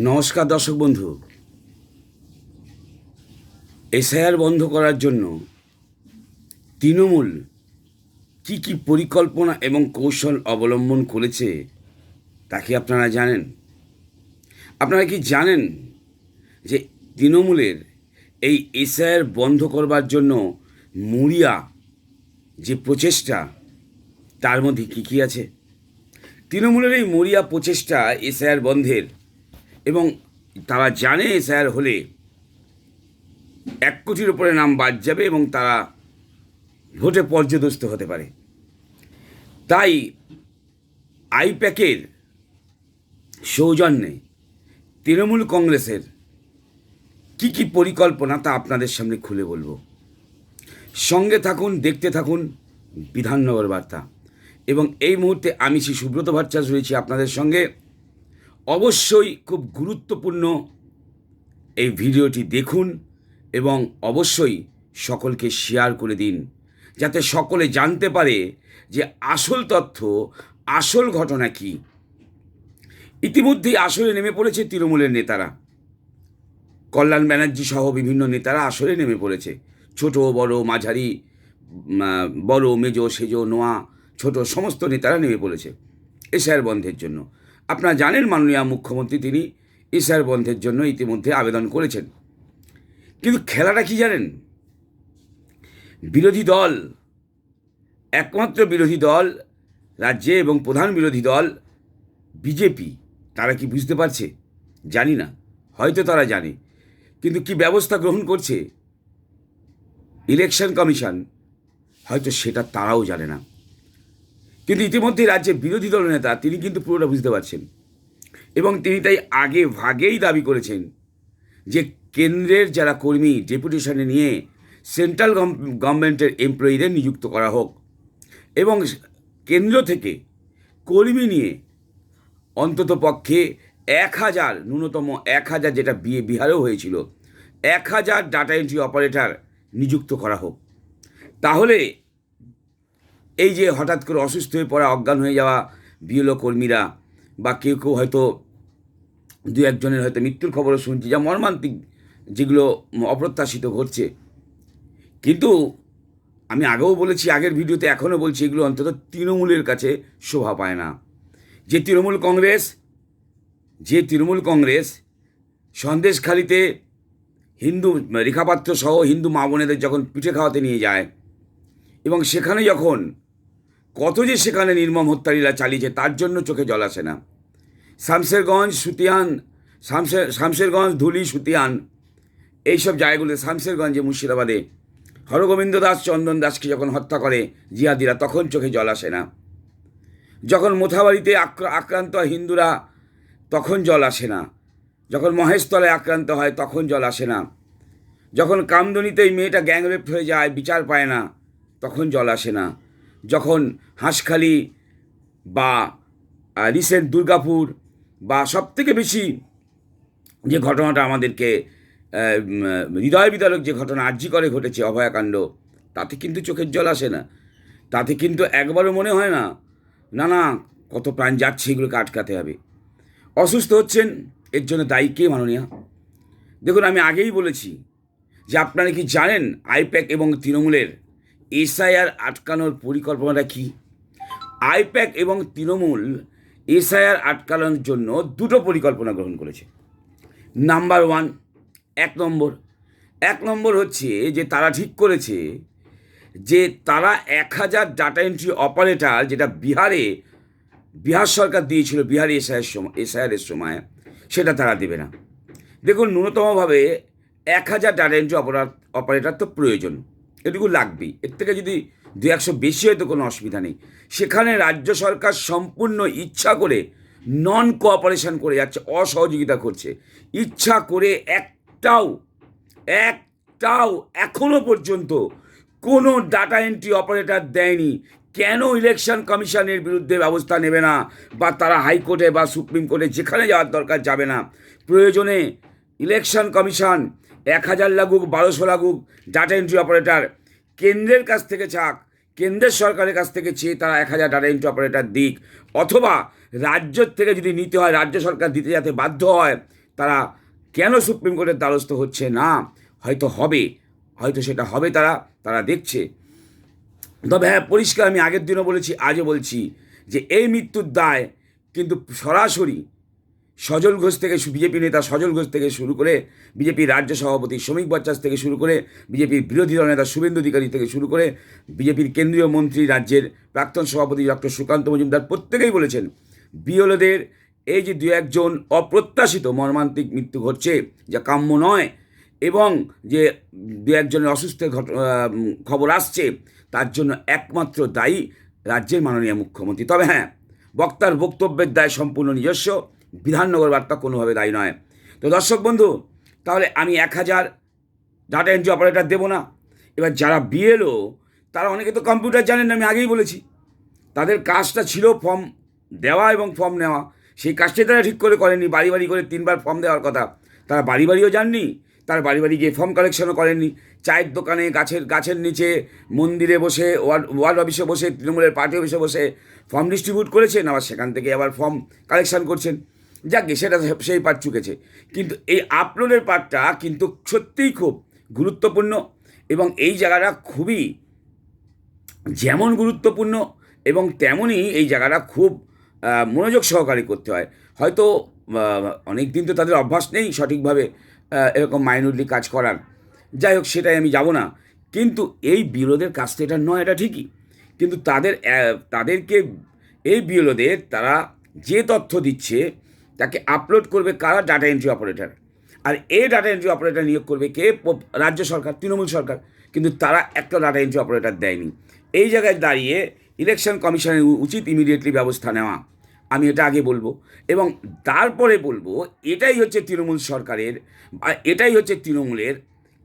নমস্কার দর্শক বন্ধু। এসআইআর বন্ধ করার জন্য তৃণমূল কি কি পরিকল্পনা এবং কৌশল অবলম্বন করেছে তা কি আপনারা জানেন? আপনারা কি জানেন যে তৃণমূলের এই এসআইআর বন্ধ করবার জন্য মুড়িয়া যে প্রচেষ্টা, তার মধ্যে কী কী আছে? তৃণমূলের এই মরিয়া প্রচেষ্টা এসআইআর বন্ধের এবং তারা জানে এসআইআর হলে এক কোটির উপরে নাম বাদ যাবে এবং তারা ভোটে পর্যদস্ত হতে পারে। তাই আইপ্যাকের সৌজন্যে তৃণমূল কংগ্রেসের কি কি পরিকল্পনা তা আপনাদের সামনে খুলে বলব। সঙ্গে থাকুন, দেখতে থাকুন, বিধাননগর বার্তা। এবং এই মুহূর্তে আমি শ্রী সুব্রত ভট্টাচ রয়েছি আপনাদের সঙ্গে। অবশ্যই খুব গুরুত্বপূর্ণ এই ভিডিওটি দেখুন এবং অবশ্যই সকলকে শেয়ার করে দিন, যাতে সকলে জানতে পারে যে আসল তথ্য, আসল ঘটনা কি। ইতিমধ্যেই আসলে নেমে পড়েছে তৃণমূলের নেতারা। কল্যাণ ব্যানার্জি সহ বিভিন্ন নেতারা আসলে নেমে পড়েছে। ছোট, বড়, মাঝারি বড়, মেজো, সেজো, নোয়া, ছোট, সমস্ত নেতারা নেমে পড়েছে এশায়ার বন্ধের জন্য। আপনারা জানেন মাননীয় মুখ্যমন্ত্রী তিনি এশায়ার বন্ধের জন্য ইতিমধ্যে আবেদন করেছেন। কিন্তু খেলাটা কি জানেন? বিরোধী দল, একমাত্র বিরোধী দল, রাজ্যে এবং প্রধান বিরোধী দল, বিজেপি, তারা কি বুঝতে পারছে? জানি না। হয়তো তারা জানে। কিন্তু কি ব্যবস্থা গ্রহণ করছে? ইলেকশন কমিশন, হয়তো সেটা তারাও জানে না। কিন্তু ইতিমধ্যে রাজ্যের বিরোধী দল নেতা তিনি কিন্তু পুরোটা বুঝতে পারছেন। এবং তিনি তাই আগে ভাগেই দাবি করেছেন যে কেন্দ্রের যারা কর্মী ডেপুটেশনে নিয়ে সেন্ট্রাল গভর্নমেন্টের এমপ্লয়িদের নিযুক্ত করা হোক এবং কেন্দ্র থেকে কর্মী নিয়ে অন্তত পক্ষে এক হাজার, ন্যূনতম এক হাজার যেটা বিয়ে বিহারেও হয়েছিল, এক হাজার ডাটা এন্ট্রি অপারেটর নিযুক্ত করা হোক। তাহলে এই যে হঠাৎ করে অসুস্থ হয়ে পড়া, অজ্ঞান হয়ে যাওয়া বিএলও কর্মীরা বা কেউ কেউ হয়তো দু একজনের হয়তো মৃত্যুর খবরও শুনছি যা মর্মান্তিক যেগুলো অপ্রত্যাশিত ঘটছে। কিন্তু আমি আগেও বলেছি, আগের ভিডিওতে এখনও বলছি, এগুলো অন্তত তৃণমূলের কাছে শোভা পায় না। যে তৃণমূল কংগ্রেস, যে তৃণমূল কংগ্রেস সন্দেশখালিতে হিন্দু রেখাপাত্র সহ হিন্দু মা বোনেদের যখন পিঠে খাওয়াতে নিয়ে যায় এবং সেখানে যখন কত যে সেখানে নির্মম হত্যালীলা চালিয়েছে, তার জন্য চোখে জল আসে না। শামশেরগঞ্জ সুতিয়ান শামশের শামশেরগঞ্জ ধুলি, সুতিয়ান, এইসব জায়গাগুলো শামশেরগঞ্জে মুর্শিদাবাদে হরগোবিন্দ দাস, চন্দন দাসকে যখন হত্যা করে জিয়াদিরা তখন চোখে জল আসে না। যখন মোথাবাড়িতে আক্র- আক্রান্ত হিন্দুরা, তখন জল আসে না। যখন মহেশতলায় আক্রান্ত হয়, তখন জল আসে না। যখন কামদুনিতে এই মেয়েটা গ্যাংরেপ হয়ে যায়, বিচার পায় না, তখন জল আসে না। যখন হাঁসখালি বা রিসেন্ট দুর্গাপুর বা সবথেকে বেশি যে ঘটনাটা আমাদেরকে হৃদয় বিদারক যে ঘটনা আর্জি করে ঘটেছে অভয়াকাণ্ড, তাতে কিন্তু চোখের জল আসে না। তাতে কিন্তু একবারও মনে হয় না না না, কত প্রাণ যাচ্ছে এগুলোকে আটকাতে হবে। অসুস্থ হচ্ছেন, এর জন্য দায়ী কে মাননীয়া? দেখুন, আমি আগেই বলেছি যে আপনারা কি জানেন, আইপ্যাক এবং তৃণমূলের এসআইআর আটকানোর পরিকল্পনাটা কি? আইপ্যাক এবং তৃণমূল এসআইআর আটকানোর জন্য দুটো পরিকল্পনা গ্রহণ করেছে। নাম্বার ওয়ান, এক নম্বর। এক নম্বর হচ্ছে যে তারা ঠিক করেছে যে তারা এক হাজার ডাটা এন্ট্রি অপারেটার যেটা বিহারে, বিহার সরকার দিয়েছিল, বিহারে এসআইয়ের সময় এসআইআরের সময়, সেটা তারা দেবে না। দেখুন, ন্যূনতমভাবে এক হাজার ডাটা এন্ট্রি অপারেটর অপারেটর তো প্রয়োজন। এটুকু লাগবেই। এর থেকে যদি দু একশো বেশি হয় তো কোনো অসুবিধা নেই। সেখানে রাজ্য সরকার সম্পূর্ণ ইচ্ছা করে নন কোঅপারেশন করে যাচ্ছে, অসহযোগিতা করছে। ইচ্ছা করে একটাও একটাও এখনও পর্যন্ত কোনো ডাটা এন্ট্রি অপারেটর দেয়নি। কেন ইলেকশন কমিশনের বিরুদ্ধে ব্যবস্থা নেবে না? বা তারা হাইকোর্টে বা সুপ্রিম কোর্টে যেখানে যাওয়ার দরকার যাবে না? প্রয়োজনে ইলেকশন কমিশন এক হাজার লাগুক, বারোশো লাগুক ডাটা এন্ট্রি অপারেটার কেন্দ্রের কাছ থেকে চাক, কেন্দ্রের সরকারের কাছ থেকে চেয়ে তারা এক হাজার ডাটা এন্ট্রি অপারেটর দিক। অথবা রাজ্য থেকে যদি নিতে হয়, রাজ্য সরকার দিতে যাতে বাধ্য হয়, তারা কেন সুপ্রিম কোর্টের দ্বারস্থ হচ্ছে না? হয়তো হবে, হয়তো সেটা হবে তারা তারা দেখছে। তবে হ্যাঁ পরিষ্কার আমি আগের দিনও বলেছি, আজও বলছি যে এই মৃত্যুর দায় কিন্তু সরাসরি সজল ঘোষ থেকে বিজেপি নেতা সজল ঘোষ থেকে শুরু করে বিজেপির রাজ্য সভাপতি শ্রমিক বচ্চাস থেকে শুরু করে বিজেপির বিরোধী দল নেতা শুভেন্দু অধিকারী থেকে শুরু করে বিজেপির কেন্দ্রীয় মন্ত্রী রাজ্যের প্রাক্তন সভাপতি ডক্টর সুকান্ত মজুমদার প্রত্যেকেই বলেছেন বিওলোদের এই যে দু একজন অপ্রত্যাশিত মর্মান্তিক মৃত্যু ঘটছে, যা কাম্য নয় এবং যে দু একজনের অসুস্থের ঘট খবর আসছে, তার জন্য একমাত্র দায়ী রাজ্যের মাননীয় মুখ্যমন্ত্রী। তবে হ্যাঁ বক্তার বক্তব্যের দায় সম্পূর্ণ নিজস্ব। বিধাননগর বার্তা কোনোভাবে দায়ী নয়। তো দর্শক বন্ধু, তাহলে আমি এক হাজার ডাটা এন্ট্রি অপারেটর দেবো না। এবার যারা বিএলও তারা অনেকে তো কম্পিউটার জানেন না, আমি আগেই বলেছি। তাদের কাজটা ছিল ফর্ম দেওয়া এবং ফর্ম নেওয়া। সেই কাজটাই তারা ঠিক করে করেননি, বাড়ি বাড়ি করে তিনবার ফর্ম দেওয়ার কথা। তারা বাড়ি বাড়িও যাননি, তারা বাড়ি বাড়ি গিয়ে ফর্ম কালেকশনও করেননি। চায়ের দোকানে, গাছের গাছের নিচে, মন্দিরে বসে ওয়ার্ড ওয়ার্ড অফিসে বসে, তৃণমূলের পার্টি অফিসে বসে ফর্ম ডিস্ট্রিবিউট করেছেন, আবার সেখান থেকে আবার ফর্ম কালেকশন করছেন। যাকে, সেটা সেই পার্ট চুকেছে। কিন্তু এই আপলোডের পার্টটা কিন্তু সত্যিই খুব গুরুত্বপূর্ণ এবং এই জায়গাটা খুবই, যেমন গুরুত্বপূর্ণ এবং তেমনই এই জায়গাটা খুব মনোযোগ সহকারে করতে হয়। হয়তো অনেক দিন তো তাদের অভ্যাস নেই সঠিকভাবে এরকম মাইনরলি কাজ করার। যাই হোক, সেটাই আমি যাব না। কিন্তু এই বিরোধের কাজটা এটা নয়, এটা ঠিকই। কিন্তু তাদের তাদেরকে, এই বিরোধের তারা যে তথ্য দিচ্ছে তাকে আপলোড করবে কারা? ডাটা এন্ট্রি অপারেটর আর এই ডাটা এন্ট্রি অপারেটর নিয়োগ করবে কে? রাজ্য সরকার, তৃণমূল সরকার। কিন্তু তারা একটা ডাটা এন্ট্রি অপারেটর দেয়নি। এই জায়গায় দাঁড়িয়ে ইলেকশন কমিশনের উচিত ইমিডিয়েটলি ব্যবস্থা নেওয়া। আমি এটা আগে বলব। এবং তারপরে বলব, এটাই হচ্ছে তৃণমূল সরকারের বা এটাই হচ্ছে তৃণমূলের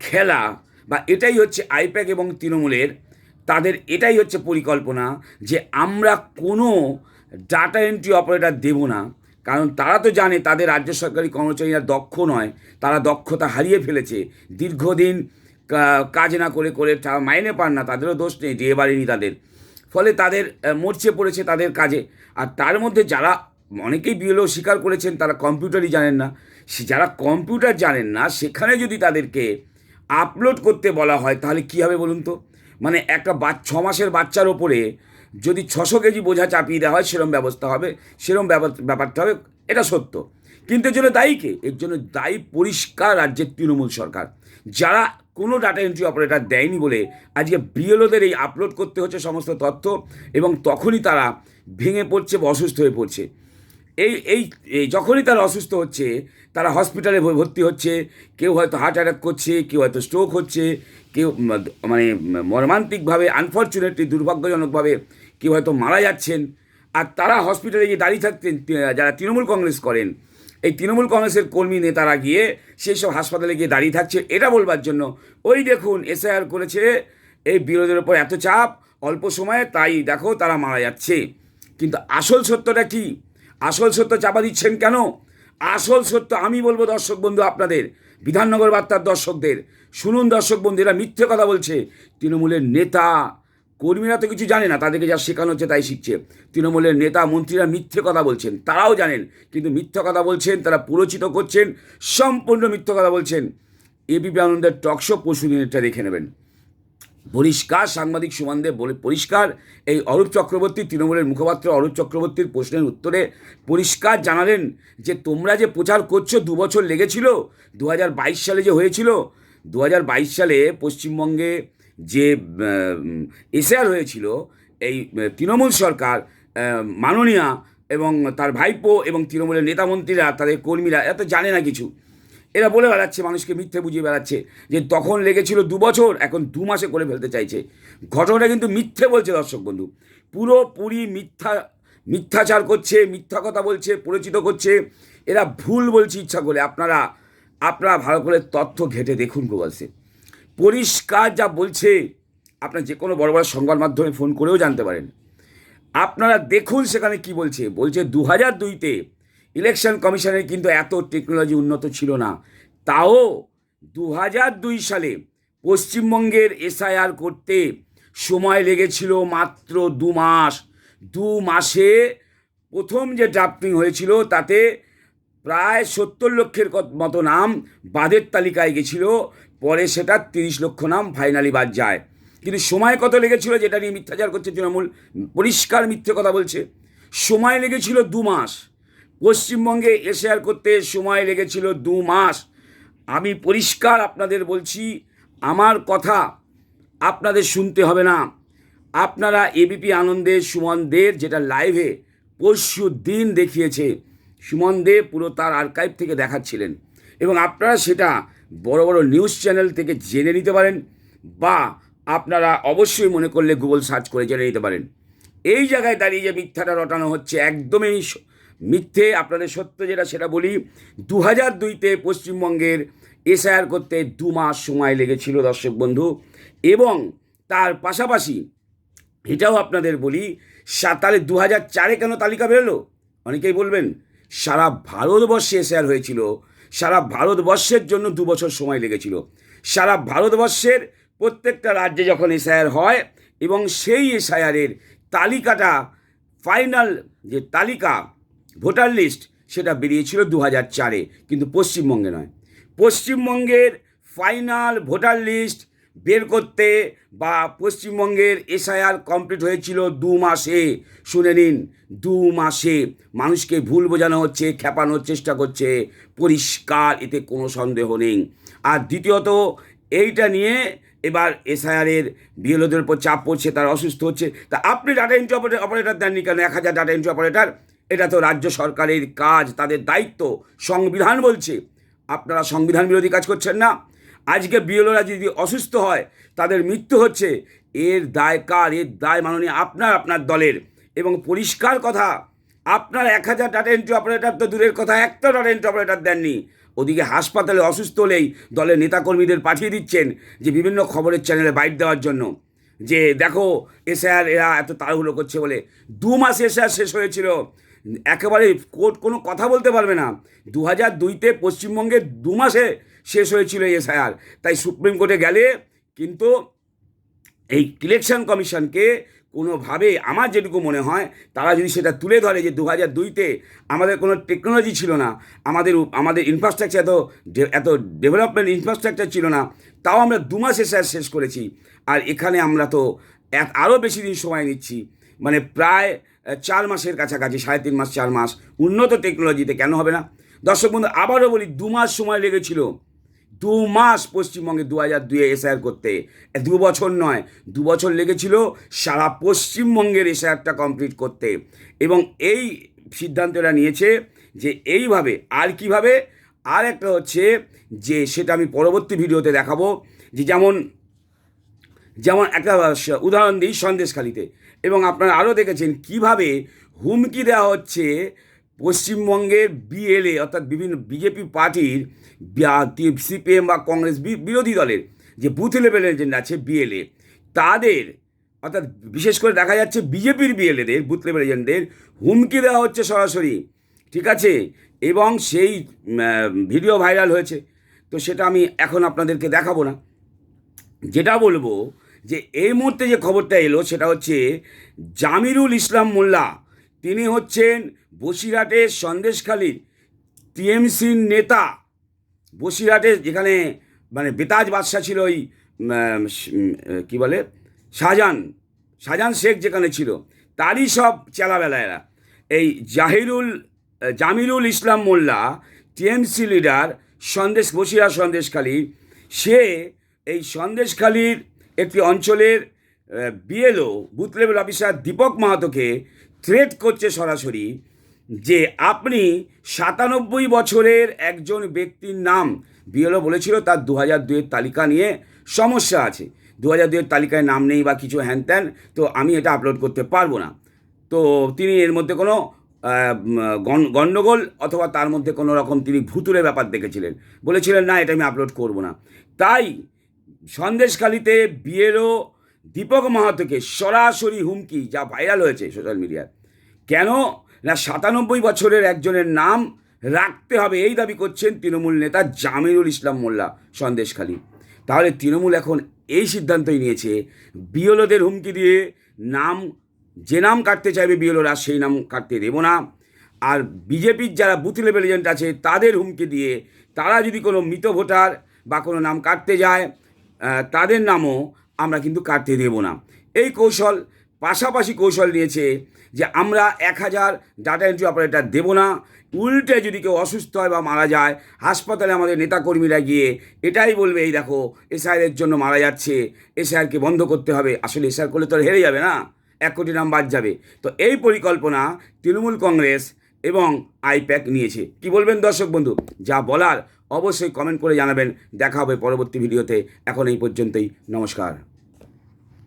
খেলা বা এটাই হচ্ছে আইপ্যাক এবং তৃণমূলের তাদের এটাই হচ্ছে পরিকল্পনা যে আমরা কোনো ডাটা এন্ট্রি অপারেটর দেব না। কারণ তারা তো জানে তাদের রাজ্য সরকারি কর্মচারীরা দক্ষ নয়, তারা দক্ষতা হারিয়ে ফেলেছে। দীর্ঘদিন কাজ না করে করে তারা মাইনে পান না, তাদেরও দোষ নেই দিয়ে বাড়িনি তাদের। ফলে তাদের মরচে পড়েছে তাদের কাজে। আর তার মধ্যে যারা অনেকেই বিএলও স্বীকার করেছেন, তারা কম্পিউটারই জানেন না। যারা কম্পিউটার জানেন না, সেখানে যদি তাদেরকে আপলোড করতে বলা হয়, তাহলে কী হবে বলুন তো? মানে একটা বা, ছ মাসের বাচ্চার ওপরে যদি ছশো কেজি বোঝা চাপিয়ে দেওয়া হয়, সেরম ব্যবস্থা হবে, সেরম ব্যাপার- ব্যাপারটা হবে, এটা সত্য। কিন্তু এর জন্য দায়ী কে? এর জন্য দায়ী পরিষ্কার রাজ্যের তৃণমূল সরকার। যারা কোনো ডাটা এন্ট্রি অপারেটর দেয়নি বলে আজকে বিএলওদের এই আপলোড করতে হচ্ছে সমস্ত তথ্য এবং তখনই তারা ভেঙে পড়ছে বা অসুস্থ হয়ে পড়ছে। এই এই যখনই তারা অসুস্থ হচ্ছে, তারা হসপিটালে ভর্তি হচ্ছে, কেউ হয়তো হার্ট অ্যাটাক করছে, কেউ হয়তো স্ট্রোক হচ্ছে কেউ মানে মর্মান্তিকভাবে আনফর্চুনেটলি দুর্ভাগ্যজনকভাবে কেউ হয়তো মারা যাচ্ছেন। আর তারা হসপিটালে গিয়ে দাঁড়িয়ে থাকতেন যারা তৃণমূল কংগ্রেস করেন। এই তৃণমূল কংগ্রেসের কর্মী নেতারা গিয়ে সেই সব হাসপাতালে গিয়ে দাঁড়িয়ে থাকছে। এটা বলবার জন্য ওই দেখুন এসআইআর করেছে, এই বিরোধের ওপর এত চাপ, অল্প সময়ে তাই দেখো তারা মারা যাচ্ছে। কিন্তু আসল সত্যটা কি? আসল সত্য চাপা দিচ্ছেন কেন? আসল সত্য আমি বলব দর্শক বন্ধু আপনাদের, বিধাননগর বার্তার দর্শকদের। শুনুন দর্শক বন্ধু এরা মিথ্যে কথা বলছে তৃণমূলের নেতা। কর্মীরা তো কিছু জানে না, তাদেরকে যা শেখানো হচ্ছে তাই শিখছে। তৃণমূলের নেতা, মন্ত্রীরা মিথ্যে কথা বলছেন, তারাও জানেন, কিন্তু মিথ্যে কথা বলছেন, তারা পুরোচিত করছেন, সম্পূর্ণ মিথ্যে কথা বলছেন। এবিপি আনন্দের টকশো পরশু দিনেরটা দেখে নেবেন। পরিষ্কার, সাংবাদিক সুমানদেব বলে, পরিষ্কার, এই অরূপ চক্রবর্তী তৃণমূলের মুখপাত্র অরূপ চক্রবর্তীর প্রশ্নের উত্তরে পরিষ্কার জানালেন যে তোমরা যে প্রচার করছ, দু বছর লেগেছিল, দু হাজার বাইশ সালে যে হয়েছিল দু হাজার বাইশ সালে পশ্চিমবঙ্গে যে এসআর হয়েছিল, এই তৃণমূল সরকার মাননীয়া এবং তার ভাইপো এবং তৃণমূলের নেতামন্ত্রীরা, তাদের কর্মীরা এত জানে না কিছু। এরা বলে বেড়াচ্ছে, মানুষকে মিথ্যে বুঝিয়ে বেড়াচ্ছে যে তখন লেগেছিল দু বছর, এখন দু মাসে করে ফেলতে চাইছে। ঘটনাটা কিন্তু মিথ্যে বলছে দর্শক বন্ধু। পুরোপুরি মিথ্যা, মিথ্যাচার করছে, মিথ্যা কথা বলছে, পরিচিত করছে। এরা ভুল বলছে ইচ্ছা করে। আপনারা আপনারা ভালো করে তথ্য ঘেটে দেখুন গোগলসে পরিষ্কার যা বলছে, আপনার যে কোনো বড় বড় সংবাদ মাধ্যমে ফোন করেও জানতে পারেন। আপনারা দেখুন সেখানে কি বলছে। বলছে দু হাজার দুইতে ইলেকশন কমিশনের কিন্তু এত টেকনোলজি উন্নত ছিল না। তাও দু হাজার দুই সালে পশ্চিমবঙ্গের এসআইআর করতে সময় লেগেছিল মাত্র দু মাস। দু মাসে প্রথম যে ড্রাফটিং হয়েছিল, তাতে প্রায় সত্তর লক্ষের মতো নাম বাদের তালিকায় গেছিল, পরে সেটা তিরিশ লক্ষ নাম ফাইনালি বাদ যায়। কিন্তু সময় কত লেগেছিল যেটা নিয়ে মিথ্যাচার করছে তৃণমূল? পরিষ্কার মিথ্যে কথা বলছে। সময় লেগেছিল দু মাস। পশ্চিমবঙ্গে এসআর করতে সময় লেগেছিল দু মাস। আমি পরিষ্কার আপনাদের বলছি, আমার কথা আপনাদের শুনতে হবে না। আপনারা এবিপি আনন্দে সুমন দের, যেটা লাইভে পরশু দিন দেখিয়েছে। সুমন দে পুরো তার আর্কাইভ থেকে দেখাচ্ছিলেন। এবং আপনারা সেটা বড় বড় নিউজ চ্যানেল থেকে জেনে নিতে পারেন বা আপনারা অবশ্যই মনে করলে গুগল সার্চ করে জেনে নিতে পারেন। এই জায়গায় দাঁড়িয়ে যে মিথ্যাটা রটানো হচ্ছে একদমই মিথ্যে। আপনাদের সত্য যেটা সেটা বলি দু হাজার দুইতে পশ্চিমবঙ্গের এসআইআর করতে দু মাস সময় লেগেছিল দর্শক বন্ধু। এবং তার পাশাপাশি এটাও আপনাদের বলি তাহলে দু হাজার চারে কেন তালিকা বেরোলো? অনেকেই বলবেন সারা ভারতবর্ষে এসআর হয়েছিল। সারা ভারতবর্ষের জন্য দু বছর সময় লেগেছিল। সারা ভারতবর্ষের প্রত্যেকটা রাজ্যে যখন এসআইআর হয় এবং সেই এসআইআরের তালিকাটা, ফাইনাল যে তালিকা, ভোটার লিস্ট, সেটা বেরিয়েছিল দু হাজার চারে। কিন্তু পশ্চিমবঙ্গে নয়। পশ্চিমবঙ্গের ফাইনাল ভোটার লিস্ট বের করতে বা পশ্চিমবঙ্গের এসআইআর কমপ্লিট হয়েছিল দু মাসে। শুনে নিন, দু মাসে। মানুষকে ভুল বোঝানো হচ্ছে, খেপানোর চেষ্টা করছে। পরিষ্কার, এতে কোনো সন্দেহ নেই। আর দ্বিতীয়ত, এইটা নিয়ে এবার এসআইআরের বিএলওদের উপর চাপ পড়ছে, তারা অসুস্থ হচ্ছে। তা আপনি ডাটা এন্ট্রি অপারেটর অপারেটর দেননি কেন? এক হাজার ডাটা এন্ট্রি অপারেটর এটা তো রাজ্য সরকারের কাজ, তাদের দায়িত্ব। সংবিধান বলছে, আপনারা সংবিধান বিরোধী কাজ করছেন না। আজকে বিএলওরা যদি অসুস্থ হয়, তাদের মৃত্যু হচ্ছে। এর দায় কার? এর দায় মাননীয় আপনার আপনার দলের। এবং পরিষ্কার কথা, আপনার এক হাজার ডাটা এন্ট্রি অপারেটর তো দূরের কথা, একটা ডাটা এন্ট্রি অপারেটার দেননি। ওদিকে হাসপাতালে অসুস্থ হলেই দলের নেতাকর্মীদের পাঠিয়ে দিচ্ছেন যে বিভিন্ন খবরের চ্যানেলে বাইট দেওয়ার জন্য। যে দেখো এসআর এরা এত তাড়াহুড়ো করছে বলে। দু মাস এসআর শেষ হয়েছিল। একেবারে কোর্ট কোনো কথা বলতে পারবে না। দু হাজার দুইতে পশ্চিমবঙ্গে দু মাসে শেষ হয়েছিল এসআইআর। তাই সুপ্রিম কোর্টে গেলে কিন্তু এই ইলেকশন কমিশনকে কোনোভাবে আমার যেটুকু মনে হয়, তারা যদি সেটা তুলে ধরে যে দু হাজার দুইতে আমাদের কোনো টেকনোলজি ছিল না, আমাদের আমাদের ইনফ্রাস্ট্রাকচার এত এত ডেভেলপমেন্ট ইনফ্রাস্ট্রাকচার ছিল না, তাও আমরা দু মাসে স্যার শেষ করেছি। আর এখানে আমরা তো এক আরও বেশি দিন সময় নিচ্ছি। মানে প্রায় চার মাসের কাছাকাছি, সাড়ে তিন মাস, চার মাস। উন্নত টেকনোলজিতে কেন হবে না? দর্শক বন্ধু, আবারও বলি, দু মাস সময় লেগেছিল। দু মাস পশ্চিমবঙ্গে দু হাজার দুয়ে এসআইআর করতে। দু বছর নয়, দু বছর লেগেছিল সারা পশ্চিমবঙ্গের এসআইআরটা কমপ্লিট করতে। এবং এই সিদ্ধান্তটা নিয়েছে যে এইভাবে আর কীভাবে, আর একটা হচ্ছে যে সেটা আমি পরবর্তী ভিডিওতে দেখাবো, যে যেমন যেমন একটা উদাহরণ দিই সন্দেশখালিতে। এবং আপনারা আরও দেখেছেন কীভাবে হুমকি দেওয়া হচ্ছে পশ্চিমবঙ্গের বিএলএ অর্থাৎ বিভিন্ন বিজেপি পার্টির সিপিএম বা কংগ্রেস বিরোধী দলের যে বুথ লেভেল এজেন্ট আছে বিএলএ তাদের, অর্থাৎ বিশেষ করে দেখা যাচ্ছে বিজেপির বিএলএদের বুথ লেভেল এজেন্টদের হুমকি দেওয়া হচ্ছে সরাসরি, ঠিক আছে? এবং সেই ভিডিও ভাইরাল হয়েছে। তো সেটা আমি এখন আপনাদেরকে দেখাবো না। যেটা বলব যে এই মুহূর্তে যে খবরটা এলো সেটা হচ্ছে জামিরুল ইসলাম মোল্লা তিনি হচ্ছেন বসিরহাটের সন্দেশখালীর টিএমসির নেতা। বসিরহাটে যেখানে মানে বেতাজ বাদশাহ ছিল ওই উম, বলে? শাহজাহান শাহজাহান শেখ যেখানে ছিল তারই সব চেলাবেলা এরা। এই জাহিরুল জামিরুল ইসলাম মোল্লা টিএমসি লিডার সন্দেশ বসিরহাট সন্দেশখালী সে এই সন্দেশখালীর একটি অঞ্চলের BLO booth level officer Dipak মাহাতোকে threat করছে সরাসরি যে আপনি সাতানব্বই বছরের একজন ব্যক্তির নাম বিএলও বলেছিল তার দু হাজার দুয়ের তালিকা নিয়ে সমস্যা আছে। দু হাজার দুয়ের তালিকায় নাম নেই বা কিছু হ্যান ত্যান, তো আমি এটা আপলোড করতে পারব না। তো তিনি এর মধ্যে কোনো গণ্ডগোল অথবা তার মধ্যে কোনো রকম তিনি ভুতুরে ব্যাপার দেখেছিলেন। বলেছিলেন, না, এটা আমি আপলোড করব না। তাই সন্দেশখালিতে বিয়েরও দীপক মাহাতোকে সরাসরি হুমকি যা ভাইরাল হয়েছে সোশ্যাল মিডিয়ায়। কেন? না, সাতানব্বই বছরের একজনের নাম রাখতে হবে এই দাবি করছেন তৃণমূল নেতা জামিরুল ইসলাম মোল্লা, সন্দেশখালী। তাহলে তৃণমূল এখন এই সিদ্ধান্তই নিয়েছে, বিএলওদের হুমকি দিয়ে নাম, যে নাম কাটতে চাইবে বিএলওরা সেই নাম কাটতে দেব না। আর বিজেপির যারা বুথ লেভেল এজেন্ট আছে, তাদের হুমকি দিয়ে তারা যদি কোনো মৃত ভোটার বা কোনো নাম কাটতে যায় তাদের নামও আমরা কিন্তু কাটতে দেব না। এই কৌশল পাশাপাশি কৌশল নিয়েছে যে আমরা এক হাজার ডাটা এন্ট্রি অপারেটর দেবো না। উল্টে যদি কেউ অসুস্থ হয় বা মারা যায়, হাসপাতালে আমাদের নেতাকর্মীরা গিয়ে এটাই বলবে, এই দেখো এসআইয়ের জন্য মারা যাচ্ছে এসআইআরকে বন্ধ করতে হবে। আসলে এসআইআর করলে তো হেরে যাবে না, এক কোটি নাম বাদ যাবে। তো এই পরিকল্পনা তৃণমূল কংগ্রেস এবং আইপ্যাক নিয়েছে। কি বলবেন দর্শক বন্ধু? যা বলার অবশ্যই কমেন্ট করে জানাবেন। দেখা হবে পরবর্তী ভিডিওতে। এখন এই পর্যন্তই। নমস্কার।